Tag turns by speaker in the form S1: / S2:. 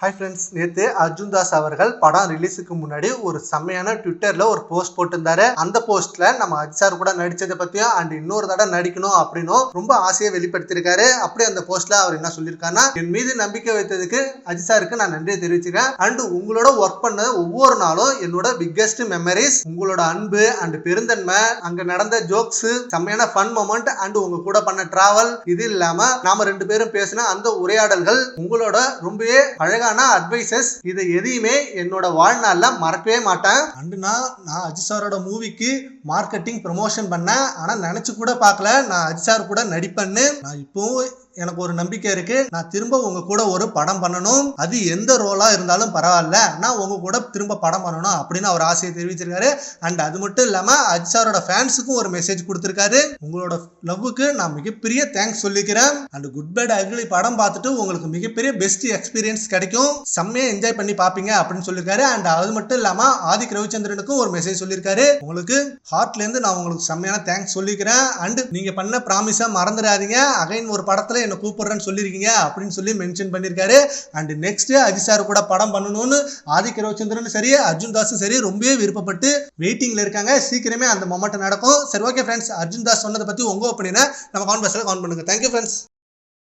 S1: Hi friends நேற்று அர்ஜுன் தாஸ் அவர்கள் படம் ரிலீஸுக்கு முன்னாடி ஒரு செம்மையான ட்விட்டரில் ஒரு போஸ்ட் போட்டிருந்தாரு. அந்த போஸ்ட்ல நம்ம அஜ் சார் கூட நடிச்சதை பற்றியும் அண்ட் இன்னொரு தடவை நடிக்கணும் அப்படின்னும் ரொம்ப ஆசையை வெளிப்படுத்தியிருக்காரு. அப்படி அந்த போஸ்ட்ல அவர் என்ன சொல்லியிருக்காருன்னா என் மீது நம்பிக்கை வைத்ததுக்கு அஜித் சாருக்கு நான் நன்றியை தெரிவிச்சிருக்கேன் அண்ட் உங்களோட ஒர்க் பண்ண ஒவ்வொரு நாளும் என்னோட பிக்கெஸ்ட் மெமரிஸ் உங்களோட அன்பு அண்ட் பெருந்தன்மை அங்கே நடந்த ஜோக்ஸ் செம்மையான ஃபன் மொமெண்ட் அண்ட் உங்க கூட பண்ண டிராவல் இது இல்லாமல் நாம ரெண்டு பேரும் பேசின அந்த உரையாடல்கள் உங்களோட ரொம்பவே அழகான அட்வைசஸ் இதை எதையுமே என்னோட வாழ்நாளில் மறக்கவே மாட்டேன். அண்டு நான் நான் அஜித் சாரோட மூவிக்கு மார்க்கெட்டிங் ப்ரமோஷன் பண்ணேன். ஆனால் நினச்சி கூட பார்க்கல. நான் அஜித் சார் கூட நடிப்பேன்னு. நான் இப்போவும் எனக்கு ஒரு நம்பிக்கை இருக்கு. நான் திரும்ப உங்க கூட ஒரு படம் பண்ணணும். அது எந்த ரோலா இருந்தாலும் பரவாயில்ல. நான் உங்க கூட திரும்ப படம் பண்ணணும் அப்படின்னு அவர் ஆசையை தெரிவிச்சிருக்காரு. அண்ட் அது மட்டும் இல்லாம அஜித் சாரோட ஃபேன்ஸுக்கும் ஒரு மெசேஜ் கொடுத்திருக்காரு. உங்களோட லவ்வுக்கு நான் மிகப்பெரிய தேங்க்ஸ் சொல்லிக்கிறேன். அண்ட் குட் பேட் அக்லி படம் பார்த்துட்டு உங்களுக்கு மிகப்பெரிய பெஸ்ட் எக்ஸ்பீரியன்ஸ் கிடைக்கும். செம்மையா என்ஜாய் பண்ணி பார்ப்பீங்க அப்படின்னு சொல்லியிருக்காரு. அண்ட் அது மட்டும் இல்லாம ஆதிக் ரவிச்சந்திரனுக்கும் ஒரு மெசேஜ் சொல்லியிருக்காரு. உங்களுக்கு ஹார்ட்ல இருந்து நான் உங்களுக்கு செம்மையான தேங்க்ஸ் சொல்லிக்கிறேன். அண்ட் நீங்க பண்ண ப்ராமிஸா மறந்துடாதீங்க. அகைன் ஒரு படத்துல என்னை கூப்பிடுறேன்னு சொல்லியிருக்கீங்க அப்படின்னு சொல்லி மென்ஷன் பண்ணியிருக்காரு. அண்ட் நெக்ஸ்ட் அஜித் சார் கூட படம் பண்ணணும்னு ஆதிக்க ரவிச்சந்திரன் சரி அர்ஜுன் தாஸும் சரி ரொம்பவே விருப்பப்பட்டு வெயிட்டிங்ல இருக்காங்க. சீக்கிரமே அந்த மொமெண்ட் நடக்கும். சரி ஓகே ஃப்ரெண்ட்ஸ் அர்ஜுன் தாஸ் சொன்னதை பத்தி உங்க ஒப்பீனியனை நம்ம கான்வர்ஸ்ல கவுண்ட் பண்ணுங்க. Thank you friends